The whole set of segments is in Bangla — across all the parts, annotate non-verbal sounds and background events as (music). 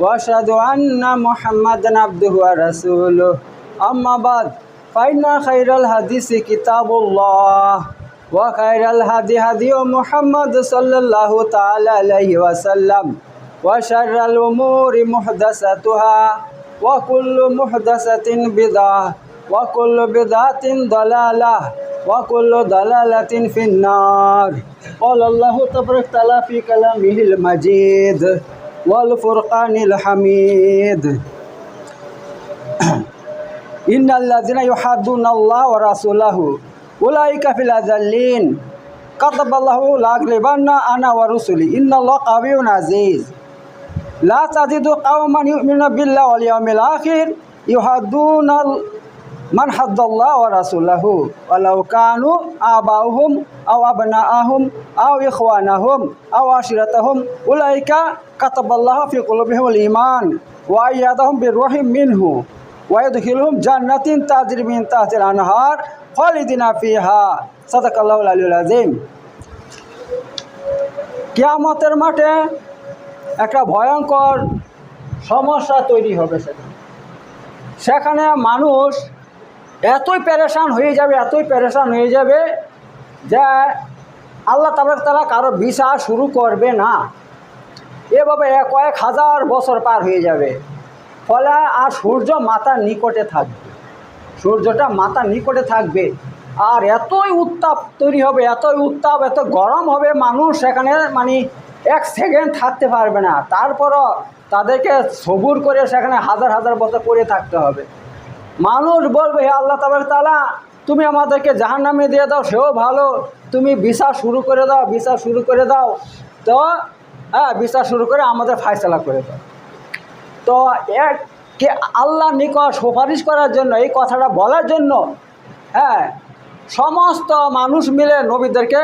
واشهد ان محمدا عبده ورسوله اما بعد فان خير الحديث كتاب الله وخير الهدي هدي محمد صلى الله تعالى عليه وسلم وشر الامور محدثاتها وكل محدثه بدعه وكل بدعه ضلاله وكل ضلالة في النار قال الله تبارك وتعالى في كلامه المجيد والفرقان الحميد. (clears throat) إن الذين يحدون الله ورسوله أولئك في الأذلين. كتب الله لأغلبن أنا ورسلي. إن الله قوي عزيز. لا تجد قوما يؤمنون بالله واليوم الآخر يحدون মান হাদ্দাল্লাহ ওয়া রাসূলাহু, ওয়ালাউ কানু আবাউহুম আও আবনাআহুম আও ইখওয়ানাহুম আও আশিরাতাহুম, উলাইকা কাতাবাল্লাহু ফি কুলুবিহিমুল ঈমান ওয়া আইয়াদাহুম বিরুহিম মিনহু ওয়া ইয়াদখিলুহুম জান্নাতিন তাজরি মিন তাহতিল আনহার খালিদিনা ফিহা। সাদাকাল্লাহুল আলিউল আযীম। কিয়ামতের মাঠে একটা ভয়ঙ্কর সমস্যা তৈরি হবে সেখানে। সেখানে মানুষ এতই প্যারেশান হয়ে যাবে, এতই প্যারেশান হয়ে যাবে যে আল্লাহ তাবার তারা কারও বিচার শুরু করবে না। এভাবে কয়েক হাজার বছর পার হয়ে যাবে। ফলে আর সূর্য মাথার নিকটে থাকবে। সূর্যটা মাথার নিকটে থাকবে। আর এতই উত্তাপ তৈরি হবে, এতই উত্তাপ, এত গরম হবে, মানুষ সেখানে মানে এক সেকেন্ড থাকতে পারবে না। তারপরও তাদেরকে সবুর করে সেখানে হাজার হাজার বছর পরে থাকতে হবে। মানুষ বলবে, হে আল্লাহ তাবার তালা তুমি আমাদেরকে জাহান নামে দিয়ে দাও, সেও ভালো। তুমি বিচার শুরু করে দাও বিচার শুরু করে দাও। তো হ্যাঁ বিচার শুরু করে আমাদের ফায়সলা করে দাও। তো এক আল্লাহ নিকট সুপারিশ করার জন্য, এই কথাটা বলার জন্য হ্যাঁ সমস্ত মানুষ মিলে নবীদেরকে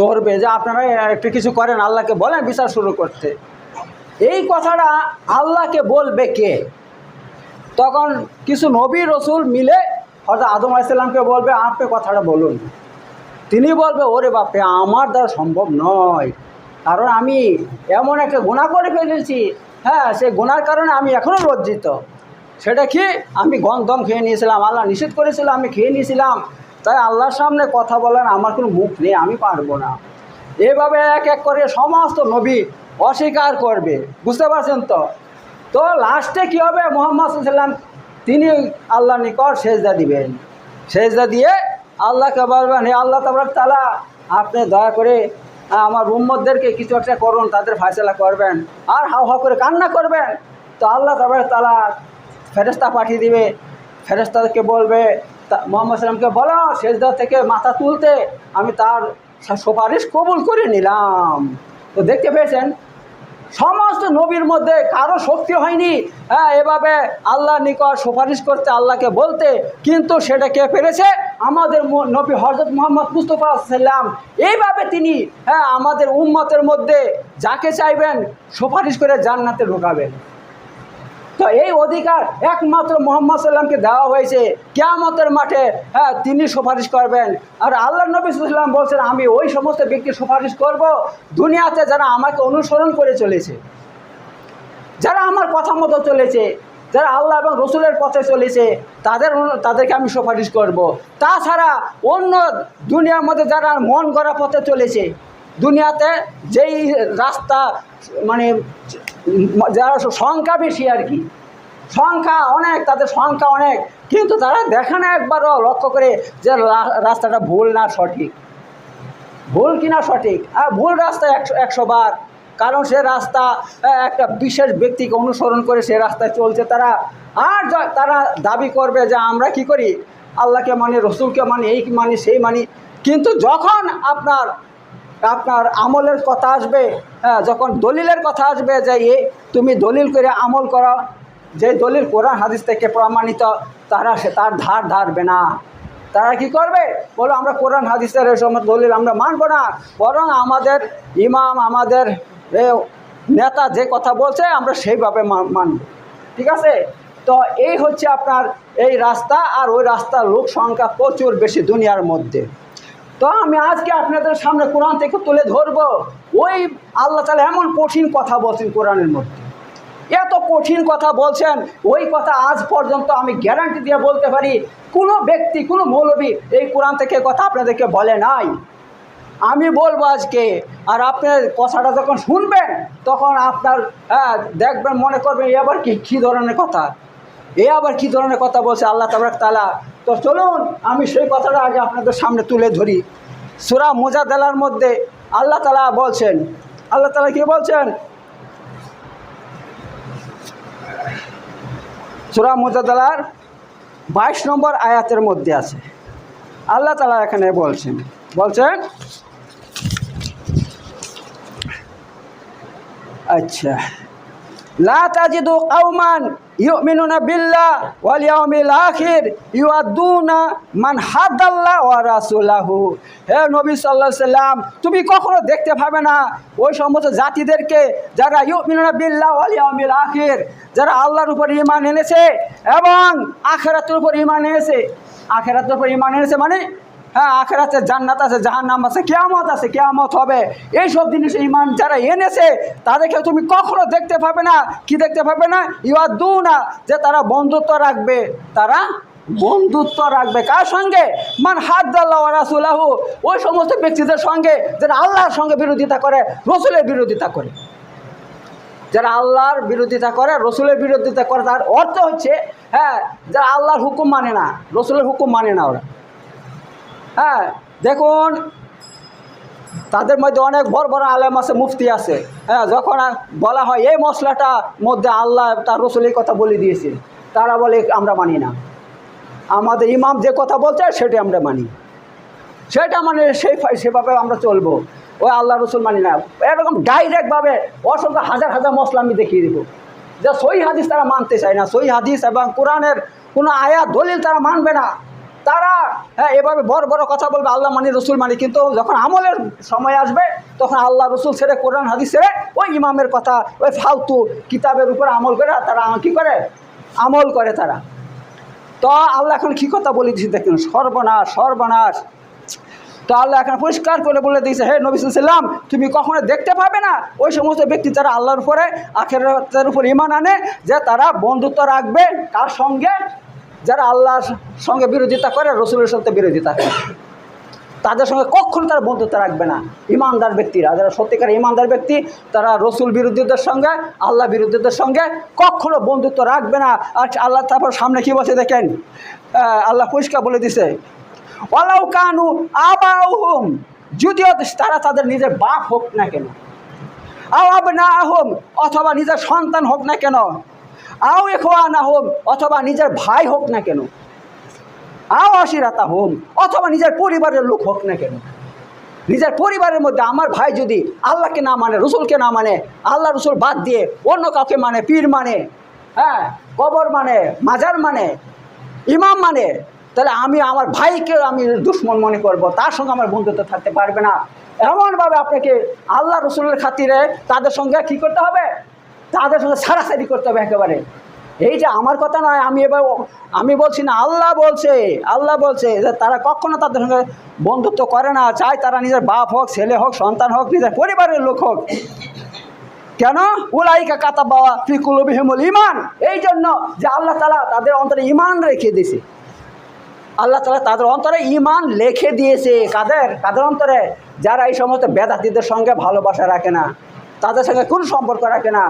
ধরবে যে, আপনারা একটু কিছু করেন, আল্লাহকে বলেন বিচার শুরু করতে। এই কথাটা আল্লাহকে বলবে কে? তখন কিছু নবী রসুল মিলে হয়তো আদম আলাইসাল্লামকে বলবে, আপনি কথাটা বলুন। তিনি বলবে, ওরে বাপে আমার দ্বারা সম্ভব নয়। কারণ আমি এমন একটা গুণা করে ফেলেছি। হ্যাঁ সেই গুণার কারণে আমি এখনও লজ্জিত। সেটা কি? আমি গন্ধম খেয়ে নিয়েছিলাম, আল্লাহ নিষেধ করেছিল, আমি খেয়ে নিয়েছিলাম। তাই আল্লাহর সামনে কথা বলার আমার কোনো মুখ নেই, আমি পারব না। এভাবে এক এক করে সমস্ত নবী অস্বীকার করবে। বুঝতে পারছেন তো? তো লাস্টে কী হবে? মোহাম্মদ সাল্লাম তিনি আল্লাহ নিকট সেজদা দিবেন। সেজদা দিয়ে আল্লাহকে বলবেন, হে আল্লাহ তাবরাক তালা, আপনি দয়া করে আমার উম্মদদেরকে কিছু একটা করুন, তাদের ফায়সলা করবেন। আর হাও হাও করে কান্না করবেন। তো আল্লাহ তাবরাক তালা ফেরেস্তা পাঠিয়ে দিবে। ফেরেস্তাকে বলবে মোহাম্মদ সাল্লামকে বলো, সেজদা থেকে মাথা তুলতে আমি তার সুপারিশ কবুল করে নিলাম। তো দেখতে পেয়েছেন সমস্ত নবীর মধ্যে কারও শক্তি হয়নি। হ্যাঁ এভাবে আল্লাহ নিকট সুপারিশ করতে আল্লাহকে বলতে, কিন্তু সেটা কে পেরেছে? আমাদের নবী হজরত মোহাম্মদ মুস্তফা সাল্লাম। এইভাবে তিনি হ্যাঁ আমাদের উম্মতের মধ্যে যাকে চাইবেন সুপারিশ করে জান্নাতে ঢোকাবেন। তো এই অধিকার একমাত্র মোহাম্মদ সাল্লামকে দেওয়া হয়েছে। কেয়ামতের মাঠে হ্যাঁ তিনি সুপারিশ করবেন। আর আল্লাহ নবী সাল্লাম বলছেন, আমি ওই সমস্ত ব্যক্তি সুপারিশ করব দুনিয়াতে যারা আমাকে অনুসরণ করে চলেছে। যারা আমার কথা মতো চলেছে, যারা আল্লাহ এবং রসুলের পথে চলেছে, তাদের তাদেরকে আমি সুপারিশ করব। তাছাড়া অন্য দুনিয়ার মধ্যে যারা মন গড়া পথে চলেছে দুনিয়াতে যেই রাস্তা মানে যারা সংখ্যা বেশি আর কি, সংখ্যা অনেক, তাদের সংখ্যা অনেক, কিন্তু তারা দেখে না একবারও লক্ষ্য করে যে রাস্তাটা ভুল না সঠিক। ভুল কিনা সঠিক? আর ভুল রাস্তা একশো একশো বার, কারণ সে রাস্তা একটা বিশেষ ব্যক্তিকে অনুসরণ করে সে রাস্তায় চলছে তারা। আর তারা দাবি করবে যে আমরা কি করি? আল্লাহকে মানি, রসুলকে মানি, এই মানি, সেই মানি। কিন্তু যখন আপনার আপনার আমলের কথা আসবে হ্যাঁ যখন দলিলের কথা আসবে যে এ, তুমি দলিল করে আমল করো, যে দলিল কোরআন হাদিস থেকে প্রমাণিত, তারা সে তার ধার ধারবে না। তারা কি করবে? বলো, আমরা কোরআন হাদিসের এই সমস্ত দলিল আমরা মানবো না, বরং আমাদের ইমাম, আমাদের নেতা যে কথা বলছে, আমরা সেইভাবে মানব। ঠিক আছে? তো এই হচ্ছে আপনার এই রাস্তা, আর ওই রাস্তার লোক সংখ্যা প্রচুর বেশি দুনিয়ার মধ্যে। তো আমি আজকে আপনাদের সামনে কোরআন থেকে তুলে ধরবো। ওই আল্লাহ তালা এমন কঠিন কথা বলছেন কোরআনের মধ্যে। এত কঠিন কথা বলছেন, ওই কথা আজ পর্যন্ত আমি গ্যারান্টি দিয়ে বলতে পারি, কোনো ব্যক্তি, কোনো মৌলবী এই কোরআন থেকে কথা আপনাদেরকে বলে নাই। আমি বলব আজকে, আর আপনার কথাটা যখন শুনবেন, তখন আপনার হ্যাঁ দেখবেন, মনে করবেন এবার কি, কী ধরনের কথা? এ আবার কী ধরনের কথা বলছে? আল্লাহ তাবারক তালা তো চলুন, আমি সেই কথাটা আগে আপনাদের সামনে তুলে ধরি। সুরা মোজাদালার মধ্যে আল্লাহ তালা বলছেন, আল্লাহ তালা কি বলছেন? সুরা মোজাদালার বাইশ নম্বর আয়াতের মধ্যে আছে। আল্লাহ তালা এখানে বলছেন বলছেন আচ্ছা। লা তাজিদু কাউমান ইউমিনুনা বিল্লাহ ওয়াল ইয়াউমিল আখির ইউআদ্দুনা মান হাদাল্লাহ ওয়া রাসূলাহু। হে নবী সাল্লাল্লাহু আলাইহি সাল্লাম, তুমি কখনো দেখতে পাবে না ওই সমস্ত জাতিদেরকে যারা ইউমিনুনা বিল্লাহ ওয়াল ইয়াউমিল আখির, যারা আল্লাহর উপর ঈমান এনেছে এবং আখিরাতের উপর ঈমান এনেছে। আখিরাতের উপর ঈমান এনেছে মানে হ্যাঁ আখেরাতে জান্নাত আছে, জাহান্নাম আছে, কেয়ামত আছে, কেয়ামত হবে। এইসব জিনিস ইমান যারা এনেছে, তাদেরকে তুমি কখনো দেখতে পাবে না। কি দেখতে পাবে না? ইয়া দু না যে তারা বন্ধুত্ব রাখবে। তারা বন্ধুত্ব রাখবে। কার সঙ্গে? মান হাত দাল্লাহ রাসুলাহু। ওই সমস্ত ব্যক্তিদের সঙ্গে, যারা আল্লাহর সঙ্গে বিরোধিতা করে, রসুলের বিরোধিতা করে। যারা আল্লাহর বিরোধিতা করে, রসুলের বিরোধিতা করে, তার অর্থ হচ্ছে হ্যাঁ যারা আল্লাহর হুকুম মানে না, রসুলের হুকুম মানে না ওরা। হ্যাঁ দেখুন, তাদের মধ্যে অনেক বড় বড় আলেম আছে, মুফতি আছে। হ্যাঁ যখন বলা হয়, এই মশলাটা মধ্যে আল্লাহ তার রসুল কথা বলে দিয়েছে তারা বলে, আমরা মানি না। আমাদের ইমাম যে কথা বলছে, সেটা আমরা মানি। সেটা মানে সেই সেভাবে আমরা চলবো। ওই আল্লাহ রসুল মানি না। এরকম ডাইরেক্টভাবে অসংখ্য হাজার হাজার মশলা আমি দেখিয়ে দেবো। যে সই হাদিস তারা মানতে চায় না। সই হাদিস এবং কোরআনের কোনো আয়া দলিল তারা মানবে না। তারা হ্যাঁ এভাবে বড় বড় কথা বলবে, আল্লাহ মানি রসুল মানি। কিন্তু যখন আমলের সময় আসবে, তখন আল্লাহ রসুল ছেড়ে কোরআন, হাদিস ছেড়ে ওই ইমামের কথা, ওই ফালতু কিতাবের উপরে আমল করে তারা কী করে? আমল করে তারা। তো আল্লাহ এখন কী কথা বলে দিয়েছে দেখুন? সর্বনাশ সর্বনাশ। তো আল্লাহ এখন পরিষ্কার করে বলে দিয়েছে, হে নবী সাল্লাম তুমি কখনো দেখতে পাবে না ওই সমস্ত ব্যক্তি যারা আল্লাহর উপরে, আখেরাতের উপর ইমান আনে, যে তারা বন্ধুত্ব রাখবে কার সঙ্গে যারা আল্লাহর সঙ্গে বিরোধিতা করে, রসুলের সাথে বিরোধিতা করে। তাদের সঙ্গে কখনো তারা বন্ধুত্ব রাখবে না। ইমানদার ব্যক্তিরা, যারা সত্যিকার ইমানদার ব্যক্তি, তারা রসুল বিরোধীদের সঙ্গে, আল্লাহ বিরোধীদের সঙ্গে কখনো বন্ধুত্ব রাখবে না। আর আল্লাহ তারপর সামনে কি বলছে দেখেন? আল্লাহ পরিষ্কার বলে দিছে, ওয়ালাউ কানু আবাউহুম যদিও তারা তাদের নিজের বাপ হোক না কেন, আও আবনা আহম অথবা নিজের সন্তান হোক না কেন আও এখোয়ান আহম অথবা নিজের ভাই হোক না কেন। আও অসিরাতা হোম, অথবা নিজের পরিবারের লোক হোক না কেন। নিজের পরিবারের মধ্যে আমার ভাই যদি আল্লাহকে না মানে রসুলকে না মানে আল্লাহ রসুল বাদ দিয়ে অন্য কাউকে মানে পীর মানে হ্যাঁ কবর মানে মাজার মানে ইমাম মানে তাহলে আমি আমার ভাইকে আমি দুশ্মন মনে করব, তার সঙ্গে আমার বন্ধুত্ব থাকতে পারবে না। এমনভাবে আপনাকে আল্লাহ রসুলের খাতিরে তাদের সঙ্গে কী করতে হবে? তাদের সঙ্গে সারাসারি করতে হবে একেবারে। এই যে আমার কথা নয়, আমি এবার আমি বলছি না, আল্লাহ বলছে আল্লাহ বলছে তারা কখনো তাদের সঙ্গে বন্ধুত্ব করে না, চায় তারা নিজের বাপ হোক, ছেলে হোক, সন্তান হোক, নিজের পরিবারের লোক হোক। কেন? উলাইকা কাতা বাবা ফিকুল বিহিমুল ইমান এই জন্য যে আল্লাহ তালা তাদের অন্তরে ইমান রেখে দিয়েছে। আল্লাহ তালা তাদের অন্তরে ইমান লেখে দিয়েছে। কাদের? কাদের অন্তরে? যারা এই সমস্ত বেদাতিদের সঙ্গে ভালোবাসা রাখে না, তাদের সঙ্গে কোনো সম্পর্ক রাখে না।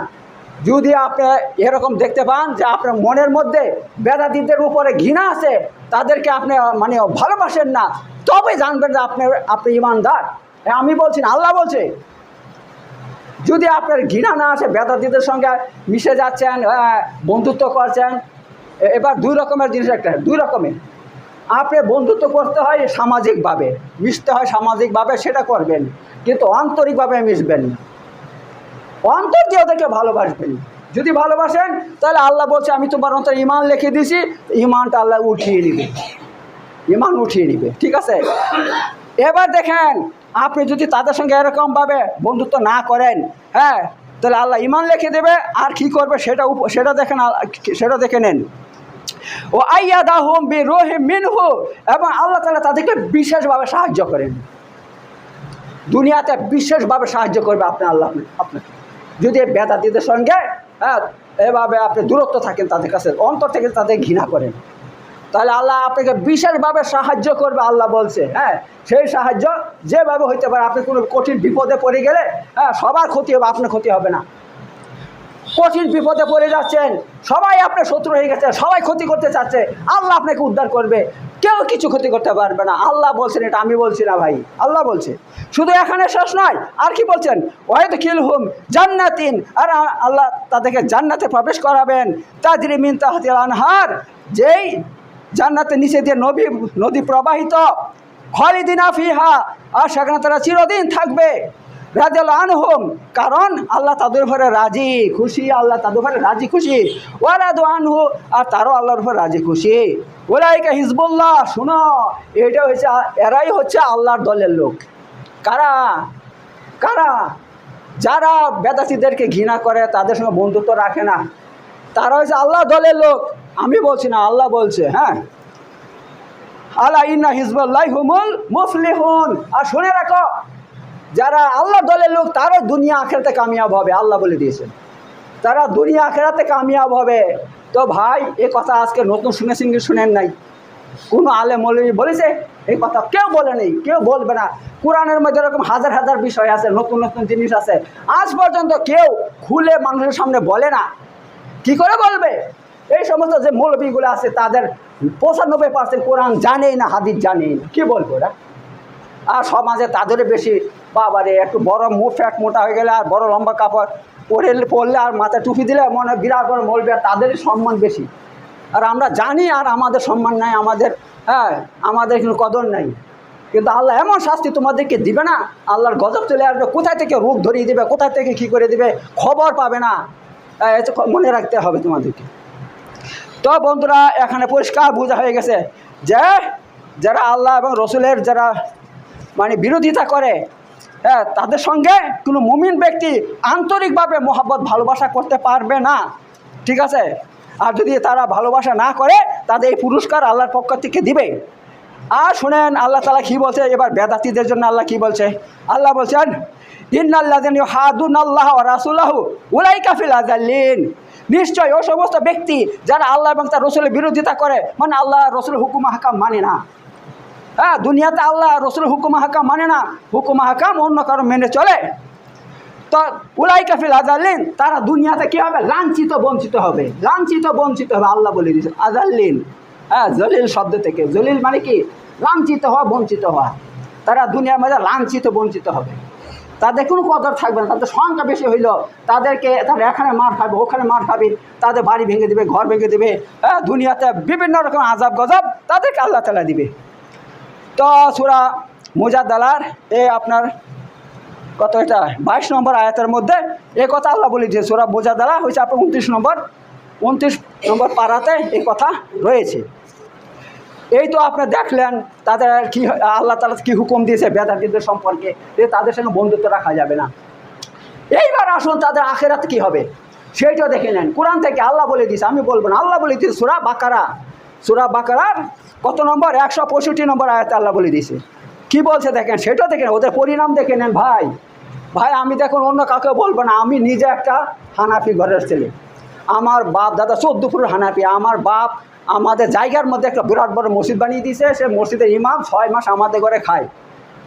যদি আপনি এরকম দেখতে পান যে আপনার মনের মধ্যে বেদাতিদের উপরে ঘৃণা আছে, তাদেরকে আপনি মানে ভালোবাসেন না, তবে জানবেন যে আপনি আপনি ইমানদার। আমি বলছি না, আল্লাহ বলছে। যদি আপনার ঘৃণা না আসে বেদাতিদের সঙ্গে মিশে যাচ্ছেন বন্ধুত্ব করছেন এবার দুই রকমের জিনিস একটা, দুই রকমের আপনি বন্ধুত্ব করতে হয় সামাজিকভাবে, মিশতে হয় সামাজিকভাবে, সেটা করবেন, কিন্তু আন্তরিকভাবে মিশবেন না। অন্তর দিয়ে ওদেরকে ভালোবাসবেন। যদি ভালোবাসেন, তাহলে আল্লাহ বলছে, আমি তোমার অন্তর ইমান লিখে দিয়েছি ইমানটা আল্লাহ উঠিয়ে নিবে। ইমান উঠিয়ে নিবে, ঠিক আছে? এবার দেখেন, আপনি যদি তাদের সঙ্গে এরকমভাবে বন্ধুত্ব না করেন হ্যাঁ তাহলে আল্লাহ ইমান লিখে দেবে, আর কি করবে সেটা সেটা দেখেন সেটা দেখে নেন। ও আইয়াদা হোম বি রোহে মিনহু, এবং আল্লাহ তালা তাদেরকে বিশেষভাবে সাহায্য করেন। দুনিয়াতে বিশেষভাবে সাহায্য করবে আপনি আল্লাহ আপনাকে। যদি বেদাতিদের সঙ্গে হ্যাঁ এভাবে আপনি দূরত্ব থাকেন তাদের কাছে, অন্তর থেকে তাদের ঘৃণা করেন। তাহলে আল্লাহ আপনাকে বিশেষভাবে সাহায্য করবে, আল্লাহ বলছে হ্যাঁ সেই সাহায্য যেভাবে হইতে পারে, আপনি কোনো কঠিন বিপদে পড়ে গেলে হ্যাঁ সবার ক্ষতি হবে, আপনার ক্ষতি হবে না। কঠিন বিপদে পড়ে যাচ্ছেন। সবাই আপনার শত্রু হয়ে গেছে, সবাই ক্ষতি করতে চাচ্ছে। আল্লাহ আপনাকে উদ্ধার করবে। কেউ কিছু ক্ষতি করতে পারবে না। আল্লাহ বলছেন এটা, আমি বলছি না ভাই। আল্লাহ বলছে। শুধু এখানে শেষ নয়, আর কি বলছেন? ওয়াইদ কিল হুম জান্নাতিন। আর আল্লাহ তাদেরকে জান্নাতে প্রবেশ করাবেন। তাজরি মিন তাহতিল আনহার। যেই জান্নাতের নিচে দিয়ে নবী, নদী প্রবাহিত। খালিদিনা ফিহা। আর সেখানে তারা চিরদিন থাকবে। রাজাল আনহুম। কারণ আল্লাহ তাদের উপরে রাজি, খুশি, আল্লাহ তাদের উপরে রাজি, খুশি। ওয়ারাদু আনহু, আর তারও আল্লাহর উপরে রাজি, খুশি। ওলাইকা হিজবুল্লাহ, শুনো, এটা হচ্ছে, এরাই হচ্ছে আল্লাহর দলের লোক। কারা? কারা? যারা বেদাসীদেরকে ঘৃণা করে, তাদের সঙ্গে বন্ধুত্ব রাখে না। তারা হচ্ছে আল্লাহ দলের লোক। আমি বলছি না, আল্লাহ বলছে হ্যাঁ। আল্লাহ ইন্না হিজবুল্লাহ হুমুল মুফলিহুন। আর শুনে রাখো যারা আল্লাহ দলের লোক তারা দুনিয়া আখেরাতে কামিয়াব হবে, আল্লাহ বলে দিয়েছেন। তারা দুনিয়া আখেরাতে কামিয়াব হবে, তো ভাই, এ কথা আজকে নতুন শুনে সিঙ্গি শুনেন নাই। কোনো আলে মৌলবী বলেছে, এই কথা কেউ বলে নেই, কেউ বলবে না। কোরআনের মধ্যে এরকম হাজার হাজার বিষয় আছে, নতুন নতুন জিনিস আছে। আজ পর্যন্ত কেউ খুলে মানুষের সামনে বলে না। কি করে বলবে? এই সমস্ত যে মৌলবীগুলো আছে, তাদের পঁচানব্বই পার্সেন্ট কোরআন জানেই না, হাদিস জানেই না। কি বলব ওরা? আর সমাজে তাদের বেশি বাবারে একটু বড় মুখ ফ্যাট মোটা হয়ে গেলে আর বড় লম্বা কাপড় পরে পরলে আর মাথায় টুপি দিলে মনে হয় বিরাট বড় মলবে আর তাদেরই সম্মান বেশি। আর আমরা জানি আর আমাদের সম্মান নাই আমাদের হ্যাঁ আমাদের কিন্তু কদর নাই। কিন্তু আল্লাহ এমন শাস্তি তোমাদেরকে দিবে না আল্লাহর গজব চলে আসবে কোথায় থেকে রোগ ধরিয়ে দিবে কোথায় থেকে কী করে দিবে খবর পাবে না। হ্যাঁ, মনে রাখতে হবে তোমাদেরকে। তো বন্ধুরা এখানে পরিষ্কার বোঝা হয়ে গেছে যে যারা আল্লাহ এবং রসুলের যারা মানে বিরোধিতা করে তাদের সঙ্গে কোনো মুমিন ব্যক্তি আন্তরিকভাবে মোহাব্বত, ভালোবাসা করতে পারবে না। ঠিক আছে? আর যদি তারা ভালোবাসা না করে, তাদের এই পুরস্কার আল্লাহর পক্ষ থেকে দিবে। আর শুনেন, আল্লাহ তালা কী বলছে? এবার বেদাতিদের জন্য আল্লাহ কি বলছে? আল্লাহ বলছেন ইন্নাল্লাদিন হাদুন আল্লাহ রাসুল্লাহ উলাই কাফিল আজাল্লিন নিশ্চয় ও সমস্ত ব্যক্তি যারা আল্লাহ এবং তার রসুলের বিরোধিতা করে মানে আল্লাহ রসুল হুকুম হাকাম মানে না। হ্যাঁ দুনিয়াতে আল্লাহ রসুল হুকুম হাকাম মানে না। হুকুম হাকাম অন্য কারও মেনে চলে। তো উলাই কাফিল আজাল্লিন তারা দুনিয়াতে কী হবে লাঞ্ছিত, বঞ্চিত হবে। লাঞ্ছিত, বঞ্চিত হবে, আল্লাহ বলে দিয়েছে আজাল্লিন হ্যাঁ জলিল শব্দ থেকে। জলিল মানে কি? লাঞ্ছিত হওয়া, বঞ্চিত হওয়া। তারা দুনিয়ার মধ্যে লাঞ্ছিত, বঞ্চিত হবে। তাদের কোনো কদর থাকবে না। তাদের সংখ্যা বেশি হইল। তাদেরকে তারা এখানে মার খাবে, ওখানে মার খাবে। তাদের বাড়ি ভেঙে দেবে, ঘর ভেঙে দেবে। হ্যাঁ দুনিয়াতে বিভিন্ন রকম আজাব গজাব তাদেরকে আল্লাহ তালা দিবে। তো সুরা মুজাদ্দালার এ আপনার কত এটা? বাইশ নম্বর আয়াতের মধ্যে এ কথা আল্লাহ বলে দিয়েছে সুরা মুজাদ্দালা হয়েছে আপনার উনত্রিশ নম্বর উনত্রিশ নম্বর পাড়াতে এই কথা রয়েছে। এই তো আপনি দেখলেন তাদের কি আল্লাহ তালা কি হুকুম দিয়েছে বেদাতিদের সম্পর্কে যে তাদের সঙ্গে বন্ধুত্ব রাখা যাবে না। এইবার আসুন তাদের আখেরাত কি হবে? সেইটা দেখে নেন। কোরআন থেকে আল্লাহ বলে দিয়েছে, আমি বলব না, আল্লাহ বলে দিয়েছে সুরা বাকারা। সুরা বাকারার কত নম্বর? একশো পঁয়ষট্টি নম্বর আয়াতে আল্লাহ বলে দিয়েছে। কি বলছে দেখেন? সেটা দেখেন, ওদের পরিণাম দেখে নেন ভাই। ভাই, আমি দেখুন অন্য কাউকে বলব না, আমি নিজে একটা হানাফি ঘরের ছেলে। আমার বাপ দাদা চোদ্দপুর হানাফি, আমার বাপ আমাদের জায়গার মধ্যে একটা বিরাট বড় মসজিদ বানিয়ে দিয়েছে, সে মসজিদের ইমাম ছয় মাস আমাদের ঘরে খায়।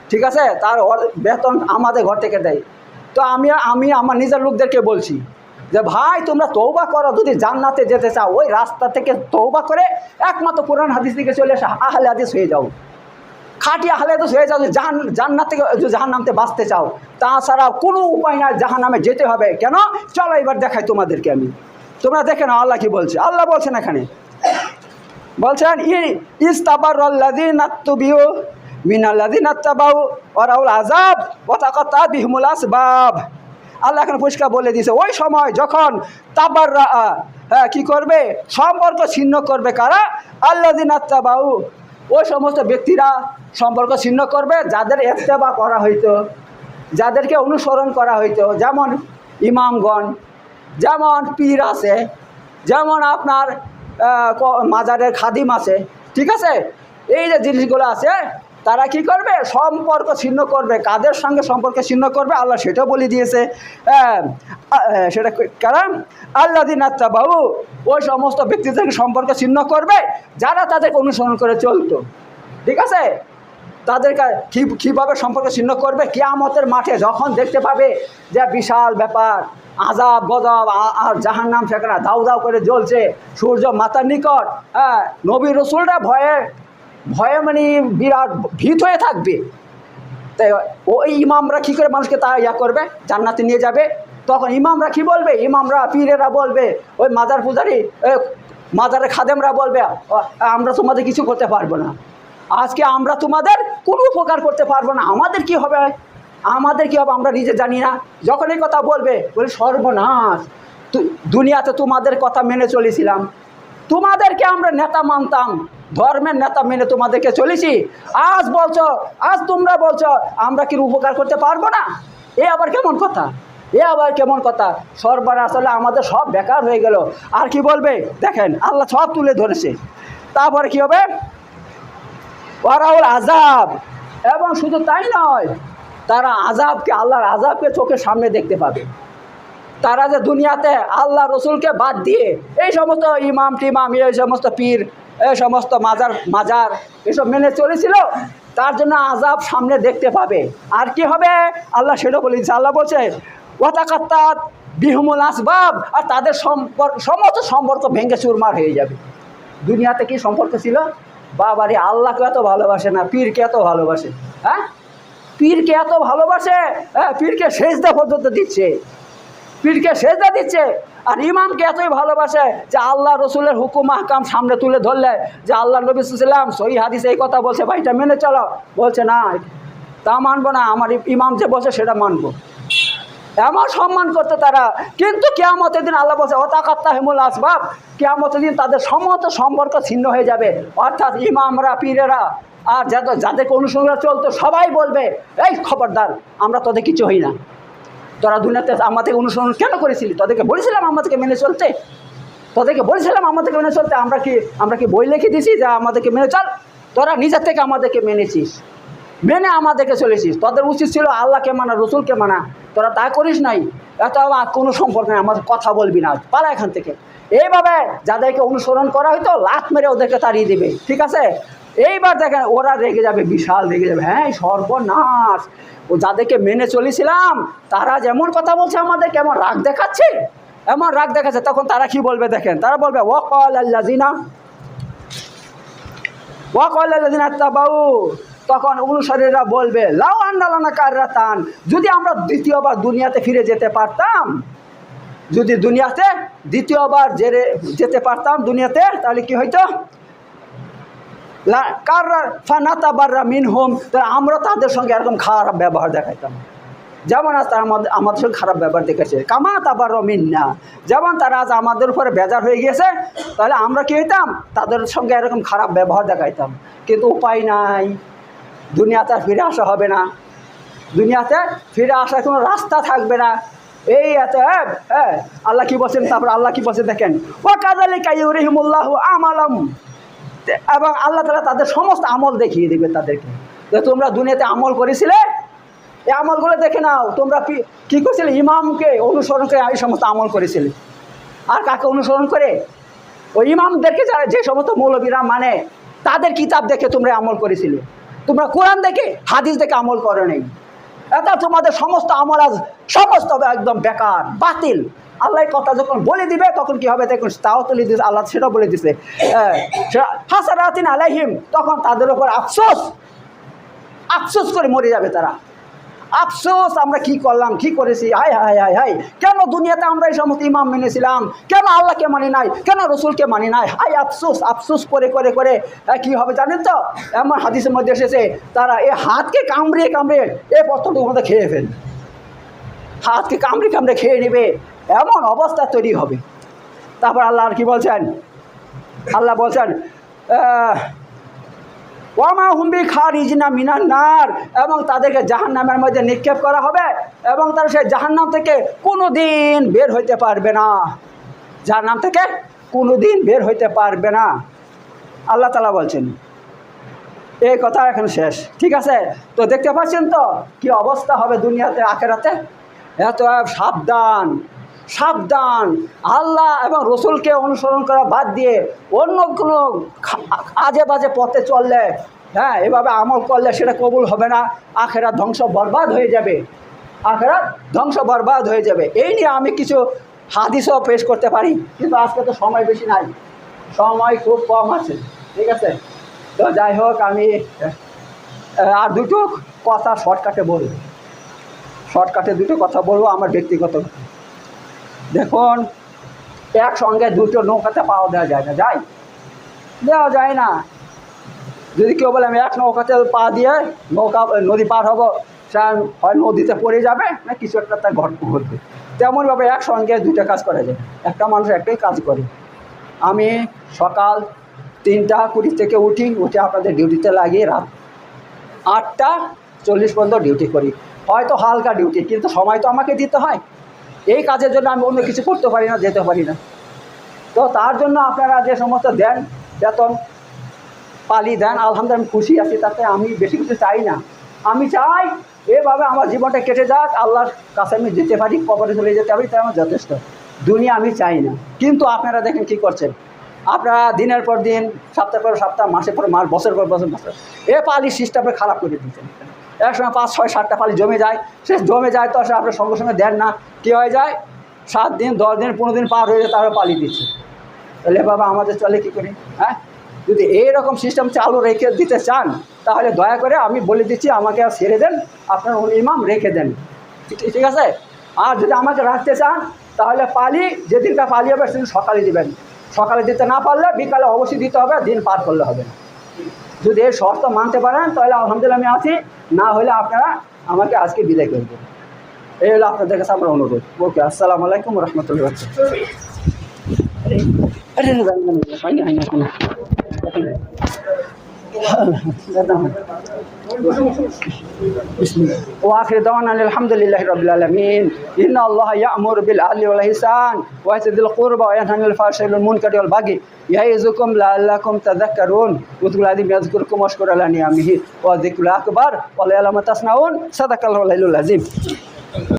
ঠিক আছে? তার বেতন আমাদের ঘর থেকে দেয়। তো আমি আমি আমার নিজের লোকদেরকে বলছি যে ভাই, তোমরা তৌবা করো, যদি জান্নাতে যেতে চাও, ওই রাস্তা থেকে তৌবা করে একমাত্র কোরআন হাদিস দিকে চলে এসে, আহলে হাদিস হয়ে যাও। খাটি আহলে হাদিস হয়ে যাও জান জান্নাত থেকে জাহান নামতে বাঁচতে চাও। তাছাড়া কোনো উপায় নাই জাহান নামে যেতে হবে। কেন? চলো এবার দেখাই তোমাদেরকে আমি। তোমরা দেখে না আল্লাহ কি বলছে? আল্লাহ বলছেন এখানে। বলছেন ইস্তাবার মিনাল্লাদিন আত্মাবাউ ওরাউল আজাব বিহমুল আসবাব। আল্লাহ এখন পরিষ্কার বলে দিয়েছে। ওই সময় যখন তাবার হ্যাঁ কী করবে? সম্পর্ক ছিন্ন করবে কারা? আল্লাদিন আত্মাবাউ ওই সমস্ত ব্যক্তিরা সম্পর্ক ছিন্ন করবে, যাদের এত্তেবা করা হইতো, যাদেরকে অনুসরণ করা হইতো। যেমন ইমামগণ, যেমন পীর আছে, যেমন আপনার মাজারের খাদিম আছে। ঠিক আছে? এই যে জিনিসগুলো আছে তারা কি করবে? সম্পর্ক ছিন্ন করবে। কাদের সঙ্গে সম্পর্ক ছিন্ন করবে? আল্লাহ সেটাও বলে দিয়েছে। সেটা কারণ আল্লাহ দিন বাবু ওই সমস্ত ব্যক্তিদেরকে সম্পর্ক ছিন্ন করবে, যারা তাদেরকে অনুসরণ করে চলতো। ঠিক আছে? তাদেরকে কী কীভাবে সম্পর্ক ছিন্ন করবে? কিয়ামতের মাঠে যখন দেখতে পাবে যে বিশাল ব্যাপার আজাব গজব আ- আর জাহান নাম সেখানে দাউ দাউ করে জ্বলছে, সূর্য মাতার নিকট হ্যাঁ নবী রসুলরা ভয়ে ভয়ে মানে বিরাট ভীত হয়ে থাকবে। তাই ওই ইমামরা কী করে মানুষকে তা ইয়া করবে? জান্নাতে নিয়ে যাবে। তখন ইমামরা কি বলবে? ইমামরা পীরেরা বলবে ওই মাজার পূজারি এ, মাজারের খাদেমরা বলবে "ও, আমরা তোমাদের কিছু করতে পারব না। আজকে আমরা তোমাদের কোনো উপকার করতে পারব না। আমাদের কি হবে? আমাদের কি হবে? আমরা নিজে জানি না। যখন এই কথা বলবে বলে সর্বনাশ! দুনিয়াতে তোমাদের কথা মেনে চলেছিলাম। তোমাদেরকে আমরা নেতা মানতাম। ধর্মের নেতা মেনে তোমাদেরকে চলেছি। আজ বলছো, আজ তোমরা বলছো, আমরা কি উপকার করতে পারব না? এ আবার কেমন কথা? এ আবার কেমন কথা? সরবার আসলে আমাদের সব বেকার হয়ে গেল। আর কি বলবে? দেখেন, আল্লাহ সব তুলে ধরেছে। তারপরে কি হবে? ওরাউল আজাব এবং শুধু তাই নয়, তারা আজাবকে আল্লাহর আজাবকে চোখের সামনে দেখতে পাবে। তারা যে দুনিয়াতে আল্লাহ রসুলকে বাদ দিয়ে এই সমস্ত ইমাম টিমাম এই সমস্ত পীর এই সমস্ত মাজার মাজার এসব মেনে চলেছিল, তার জন্য আজাব সামনে দেখতে পাবে। আর কি হবে? আল্লাহ সেটা বলে আল্লাহ বলছে, ওয়াতাকাত্তাত বিহমুল আসবাব আর তাদের সম্পর্ক সমস্ত সম্পর্ক ভেঙে চুরমার হয়ে যাবে। দুনিয়াতে কি সম্পর্ক ছিল? বাবারে, আল্লাহকে এত ভালোবাসে না, পীরকে এত ভালোবাসে হ্যাঁ? পীরকে এত ভালোবাসে হ্যাঁ? পীরকে সেজদা পর্যন্ত দিচ্ছে। পীরকে সেজদা দিচ্ছে। আর ইমামকে এতই ভালোবাসে যে আল্লাহ রসুলের হুকুম আহকাম সামনে তুলে ধরলে যে আল্লাহ নবী সাল্লাম সহি হাদিস এই কথা বলছে, ভাই, এটা মেনে চলো। বলছে, না, তা মানবো না, আমার ইমাম যে বলছে সেটা মানবো। এমন সম্মান করতে তারা। কিন্তু কেয়ামতের দিন আল্লাহ বলছে অতাকাত্তা হেমুল আসবাব। কেয়ামতের দিন তাদের সমস্ত সম্পর্ক ছিন্ন হয়ে যাবে। অর্থাৎ ইমামরা, পীরেরা আর যাদের যাদেরকে অনুসরণ চলতো, সবাই বলবে, এই খবরদার, আমরা তোদের কিছু হই না। তোরা দুনিয়াতে আমাদের অনুসরণ কেন করেছিলি? তোদেরকে বলেছিলাম আমাদেরকে মেনে চলতে। তোদেরকে বলেছিলাম আমাদেরকে মেনে চলতে। আমরা কি আমরা কি বই লিখে দিছি যে আমাদেরকে মেনে চল? তোরা নিজের থেকে আমাদেরকে মেনেছিস। মেনে আমাদেরকে চলেছিস। তোদের উচিত ছিল আল্লাহকে মানা, রসুলকে মানা। তোরা তা করিস নাই। এত আমার কোনো সম্পর্ক নেই। আমাদের কথা বলবি না পালা এখান থেকে। এইভাবে যাদেরকে অনুসরণ করা হয়তো লাত মেরে ওদেরকে তাড়িয়ে দেবে। ঠিক আছে? এইবার দেখেন, ওরা রেগে যাবে, বিশাল রেগে যাবে। হ্যাঁ সর্বনাশ। ও যাদেরকে মেনে চলেছিলাম, তারা যেমন কথা বলছে আমাদের কেমন রাগ দেখাচ্ছে। এমন রাগ দেখাচ্ছে। তখন তারা কি বলবে দেখেন? তারা বলবে ওয়াকাল আল্লাহ জিনা ওয়াকাল আল্লাহ জিনা তাবাউ তখন অনুসারীরা বলবে, লাউ আন্দালানা কাররাতান, যদি আমরা দ্বিতীয়বার দুনিয়াতে ফিরে যেতে পারতাম, যদি দুনিয়াতে দ্বিতীয়বার জেরে, যেতে পারতাম দুনিয়াতে, তাহলে কি হইতো? কার ফানাতা বাররা মিন হোম তাহলে আমরা তাদের সঙ্গে এরকম খারাপ ব্যবহার দেখাইতাম। যেমন আজ তারা আমাদের আমাদের সঙ্গে খারাপ ব্যবহার দেখেছে কামা তাবার রমিন না যেমন তারা আজ আমাদের উপরে বেজার হয়ে গিয়েছে, তাহলে আমরা কি হইতাম? তাদের সঙ্গে এরকম খারাপ ব্যবহার দেখাইতাম। কিন্তু উপায় নাই। দুনিয়াতে ফিরে আসা হবে না। দুনিয়াতে ফিরে আসার কোনো রাস্তা থাকবে না। এই এত হ্যাঁ আল্লাহ কি বলছেন? তারপর আল্লাহ কি বলছেন দেখেন? ও কাজালি কাইউরিহিমুল্লাহ আমালাম। এবং আল্লাহ তালা তাদের সমস্ত আমল দেখিয়ে দেবে তাদেরকে। যে তোমরা দুনিয়াতে আমল করেছিলে, এই আমলগুলো দেখে নাও। তোমরা কি- করছিলে? ইমামকে অনুসরণ করে এই সমস্ত আমল করেছিলে। আর কাকে অনুসরণ করে? ওই ইমামদেরকে যারা যে সমস্ত মৌলবীরা মানে তাদের কিতাব দেখে তোমরা আমল করেছিলে। তোমরা কোরআন দেখে, হাদিস দেখে আমল করো নেই। এটা তোমাদের সমস্ত আমল আজ সমস্ত একদম বেকার, বাতিল। আল্লাহ কথা যখন বলে দিবে, তখন কি হবে? দেখুন, তাও তুলে দিচ্ছে আল্লাহ সেটা বলে দিছে। হাসারাতিন আলাইহিম, তখন তাদের উপর আফসোস আফসোস করে মরে যাবে তারা। আফসোস, আমরা কি করলাম, কি করেছি? হাই হাই হাই হাই কেন দুনিয়াতে আমরা এই সমস্ত ইমাম মেনেছিলাম? কেন আল্লাহকে মানি নাই? কেন রসুলকে মানি নাই? হাই আফসোস আফসোস করে করে করে কি হবে জানেন তো? এমন হাদিসের মধ্যে এসেছে, তারা এ হাতকে কামড়িয়ে কামড়িয়ে, এ পত্রটুকু মধ্যে খেয়ে ফেল হাতকে কামড়ে কামড়ে খেয়ে নেবে। এমন অবস্থা তৈরি হবে। তারপর আল্লাহ আর কি বলছেন? আল্লাহ বলছেন ওয়ামা হুম্বি খারিজনা মিনান নার, এবং তাদেরকে জাহান নামের মধ্যে নিক্ষেপ করা হবে, এবং তারা সেই জাহান্নাম থেকে কোনো দিন বের হইতে পারবে না। জাহান্নাম থেকে কোনো দিন বের হইতে পারবে না। আল্লাহ তালা বলছেন, এই কথা এখন শেষ, ঠিক আছে? তো দেখতে পাচ্ছেন তো কি অবস্থা হবে দুনিয়াতে, আখেরাতে? এত সাবধান। সাবধান। আল্লাহ এবং রসুলকে অনুসরণ করা বাদ দিয়ে অন্য কোনো আজে বাজে পথে চললে হ্যাঁ এভাবে আমল করলে সেটা কবুল হবে না আখেরা ধ্বংস বরবাদ হয়ে যাবে। আখেরা ধ্বংস বরবাদ হয়ে যাবে। এই নিয়ে আমি কিছু হাদিসও পেশ করতে পারি, কিন্তু আজকে তো সময় বেশি নাই। সময় খুব কম আছে, ঠিক আছে? তো যাই হোক, আমি আর দুটো কথা শর্টকাটে বলব। শর্টকাটে দুটো কথা বলব আমার ব্যক্তিগত। দেখুন, একসঙ্গে দুটো নৌকাতে পাওয়া দেওয়া যায় না, যাই। দেওয়া যায় না। যদি কেউ বলে, আমি এক নৌকাতে পা দিয়ে নৌকা, নদী পার হব, সে হয় নদীতে পড়ে যাবে না, কিছু একটা তার ঘটনা ঘটবে। তেমনভাবে একসঙ্গে দুটো কাজ করা যায়। একটা মানুষ একটাই কাজ করে। আমি সকাল তিনটা কুড়ি থেকে উঠি, উঠে আপনাদের ডিউটিতে লাগিয়ে রাত আটটা চল্লিশ পর্যন্ত ডিউটি করি। হয়তো হালকা ডিউটি, কিন্তু সময় তো আমাকে দিতে হয়। এই কাজের জন্য আমি অন্য কিছু করতে পারি না, যেতে পারি না। তো তার জন্য আপনারা যে সমস্ত দেন, বেতন, পালি দেন, আলহামদুলিল্লাহ আমি খুশি আছি, তাতে আমি বেশি কিছু চাই না। আমি চাই এভাবে আমার জীবনটা কেটে যাক, আল্লাহর কাছে আমি যেতে পারি, কবরে চলে যেতে পারি, তাই আমার যথেষ্ট। দুনিয়া আমি চাই না। কিন্তু আপনারা দেখেন কী করছেন। আপনারা দিনের পর দিন সপ্তাহ পর সপ্তাহ, মাসের পর মাস বছর পর বছর বছর। এ পালি সিস্টেমে খারাপ করে দিচ্ছেন। একসময় পাঁচ, ছয়, সাতটা পালি জমে যায়। সে জমে যায় তো সে আপনার সঙ্গে সঙ্গে দেন না। কী হয়ে যায়? সাত দিন, দশ দিন, পনেরো দিন পার হয়ে যায়, তারপরে পালি দিচ্ছে। তাহলে বাবা, আমাদের চলে কী করি? হ্যাঁ? যদি এইরকম সিস্টেম চালু রেখে দিতে চান, তাহলে দয়া করে আমি বলে দিচ্ছি, আমাকে আর ছেড়ে দেন। আপনার ইমাম, রেখে দেন। ঠিক আছে? আর যদি আমাকে রাখতে চান, তাহলে পালি, যেদিনটা পালি হবে, সেদিন সকালে দিবেন। সকালে দিতে না পারলে বিকালে অবশ্যই দিতে হবে দিন পার করলে হবে না। যদি এই শর্ত মানতে পারেন তাহলে আলহামদুলিল্লাহ আমি আছি না হলে আপনারা আমাকে আজকে বিদায় করবেন এই হলো আপনাদের কাছে আমার অনুরোধ ওকে আসসালামু আলাইকুম রহমতুল্লাহ আরে না, واخر دعوانا الحمد لله رب العالمين ان الله يامر بالعدل والاحسان وايتاء ذي القربى وينهى عن الفحشاء والمنكر والبغي يعظكم لعلكم تذكرون واذكروا الذي يذكركم واشكروا على نعمه وذكر الاكبر ولا يعلم تصنعون صدق الله العلي العظيم